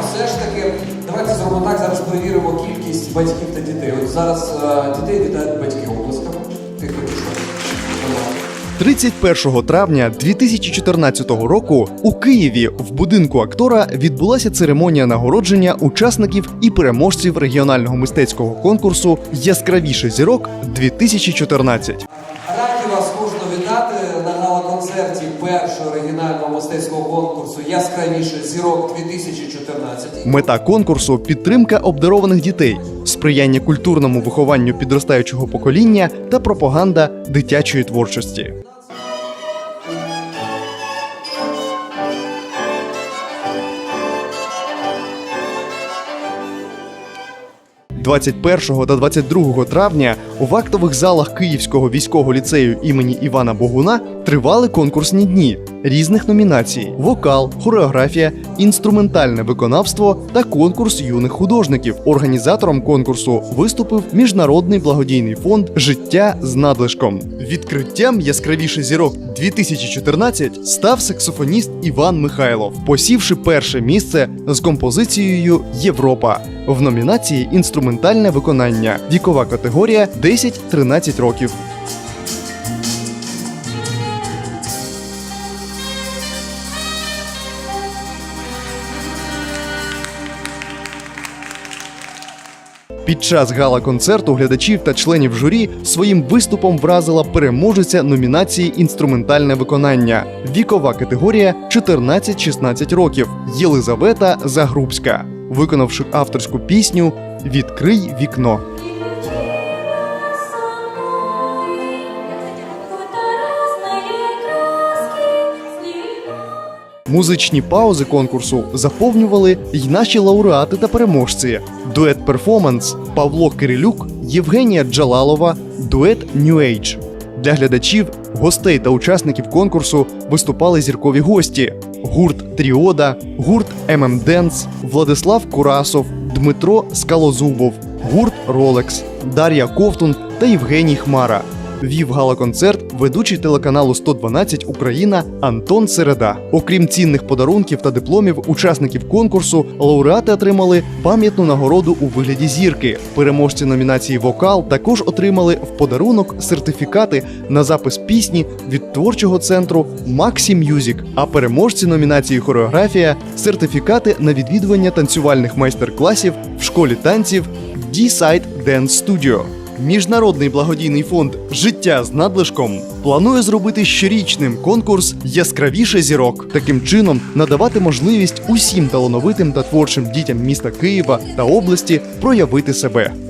все ж таки, давайте зробимо так, зараз перевіримо кількість батьків та дітей. От зараз е, дітей вітають батьки обласками. Ти хочеш що? Давай. 31 травня 2014 року у Києві в будинку актора відбулася церемонія нагородження учасників і переможців регіонального мистецького конкурсу Яскравіше зірок 2014 першого регіонального мистецького конкурсу Яскравіше зірок 2014. Мета конкурсу підтримка обдарованих дітей, сприяння культурному вихованню підростаючого покоління та пропаганда дитячої творчості. – 21 та 22 травня в актових залах Київського військового ліцею імені Івана Богуна тривали конкурсні дні різних номінацій: вокал, хореографія, інструментальне виконавство та конкурс юних художників. Організатором конкурсу виступив міжнародний благодійний фонд Життя з надлишком. Відкриттям яскравіше зірок 2014 став саксофоніст Іван Михайлов, посівши перше місце з композицією Європа в номінації Інструментальне виконання. Вікова категорія 10-13 років. Під час гала-концерту глядачів та членів журі своїм виступом вразила переможеця номінації Інструментальне виконання. Вікова категорія 14-16 років Єлизавета Загрубська, виконавши авторську пісню Відкрий вікно. Музичні паузи конкурсу заповнювали й наші лауреати та переможці. Дует перформанс Павло Кирилюк, Євгенія Джалалова, дует New Age. Для глядачів, гостей та учасників конкурсу виступали зіркові гості: гурт Тріода, гурт ММ Денс, Владислав Курасов, Дмитро Скалозубов, гурт Ролекс, Дар'я Ковтун та Євгеній Хмара. Вів гала-концерт ведучий телеканалу 112 Україна Антон Середа. Окрім цінних подарунків та дипломів учасників конкурсу, лауреати отримали пам'ятну нагороду у вигляді зірки. Переможці номінації Вокал також отримали в подарунок сертифікати на запис пісні від творчого центру Maxi Music, а переможці номінації Хореографія сертифікати на відвідування танцювальних майстер-класів в школі танців D-Side Dance Studio. Міжнародний благодійний фонд Життя з надлишком планує зробити щорічним конкурс Яскравіше зірок. Таким чином надавати можливість усім талановитим та творчим дітям міста Києва та області проявити себе.